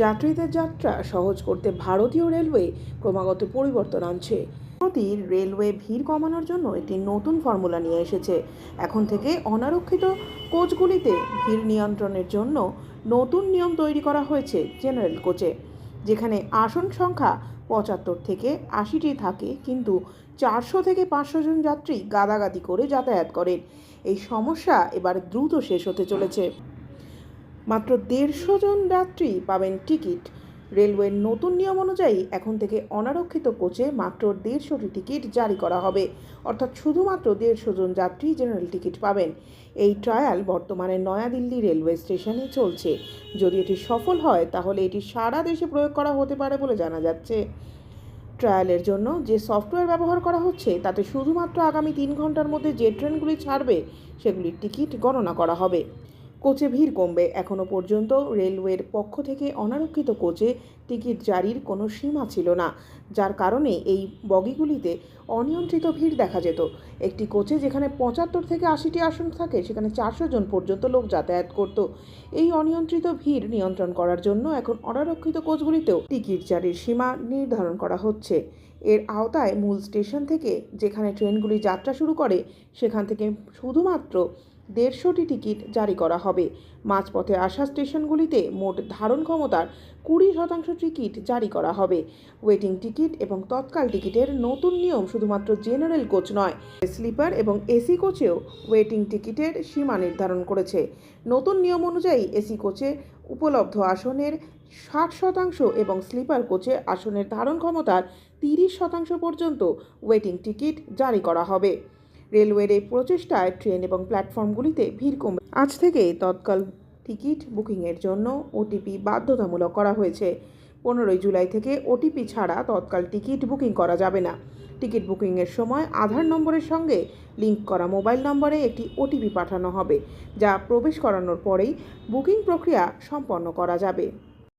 যাত্রীদের যাত্রা সহজ করতে ভারতীয় রেলওয়ে ক্রমাগত পরিবর্তন আনছে। রেলওয়ে ভিড় কমানোর জন্য একটি নতুন ফর্মুলা নিয়ে এসেছে। এখন থেকে অনারক্ষিত কোচগুলিতে ভিড় নিয়ন্ত্রণের জন্য নতুন নিয়ম তৈরি করা হয়েছে জেনারেল কোচে, যেখানে আসন সংখ্যা পঁচাত্তর থেকে আশিটি থাকে, কিন্তু চারশো থেকে পাঁচশো জন যাত্রী গাদাগাদি করে যাতায়াত করেন। এই সমস্যা এবার দ্রুত শেষ হতে চলেছে। মাত্র দেড়শো জন যাত্রী পাবেন টিকিট। রেলওয়ের নতুন নিয়ম অনুযায়ী এখন থেকে অনারক্ষিত কোচে মাত্র দেড়শোটি টিকিট জারি করা হবে। অর্থাৎ শুধুমাত্র দেড়শো জন যাত্রী জেনারেল টিকিট পাবেন। এই ট্রায়াল বর্তমানে নয়াদিল্লি রেলওয়ে স্টেশনে চলছে। যদি এটি সফল হয়, তাহলে এটি সারা দেশে প্রয়োগ করা হতে পারে বলে জানা যাচ্ছে। ট্রায়ালের জন্য যে সফটওয়্যার ব্যবহার করা হচ্ছে, তাতে শুধুমাত্র আগামী তিন ঘণ্টার মধ্যে যে ট্রেনগুলি ছাড়বে, সেগুলির টিকিট গণনা করা হবে। কোচে ভিড় কমবে। এখনও পর্যন্ত রেলওয়ের পক্ষ থেকে অনারক্ষিত কোচে টিকিট জারির কোনো সীমা ছিল না, যার কারণে এই বগিগুলিতে অনিয়ন্ত্রিত ভিড় দেখা যেত। একটি কোচে যেখানে পঁচাত্তর থেকে আশিটি আসন থাকে, সেখানে চারশো জন পর্যন্ত লোক যাতায়াত করত। এই অনিয়ন্ত্রিত ভিড় নিয়ন্ত্রণ করার জন্য এখন অনারক্ষিত কোচগুলিতেও টিকিট জারির সীমা নির্ধারণ করা হচ্ছে। এর আওতায় মূল স্টেশন থেকে যেখানে ট্রেনগুলি যাত্রা শুরু করে, সেখান থেকে শুধুমাত্র দেড়শোটি টিকিট জারি করা হবে। মাঝপথে আসা স্টেশনগুলিতে মোট ধারণ ক্ষমতার কুড়ি শতাংশ টিকিট জারি করা হবে। ওয়েটিং টিকিট এবং তৎকাল টিকিটের নতুন নিয়ম শুধুমাত্র জেনারেল কোচ নয়, স্লিপার এবং এসি কোচেও ওয়েটিং টিকিটের সীমা নির্ধারণ করেছে। নতুন নিয়ম অনুযায়ী এসি কোচে উপলব্ধ আসনের ষাট শতাংশ এবং স্লিপার কোচে আসনের ধারণ ক্ষমতার তিরিশ শতাংশ পর্যন্ত ওয়েটিং টিকিট জারি করা হবে। রেলওয়ের এই প্রচেষ্টায় ট্রেন এবং প্ল্যাটফর্মগুলিতে ভিড় কমবে আজ থেকে তৎকাল টিকিট বুকিংয়ের জন্য ওটিপি বাধ্যতামূলক করা হয়েছে। পনেরোই জুলাই থেকে ওটিপি ছাড়া তৎকাল টিকিট বুকিং করা যাবে না। টিকিট বুকিংয়ের সময় আধার নম্বরের সঙ্গে লিঙ্ক করা মোবাইল নম্বরে একটি ওটিপি পাঠানো হবে, যা প্রবেশ করানোর পরেই বুকিং প্রক্রিয়া সম্পন্ন করা যাবে।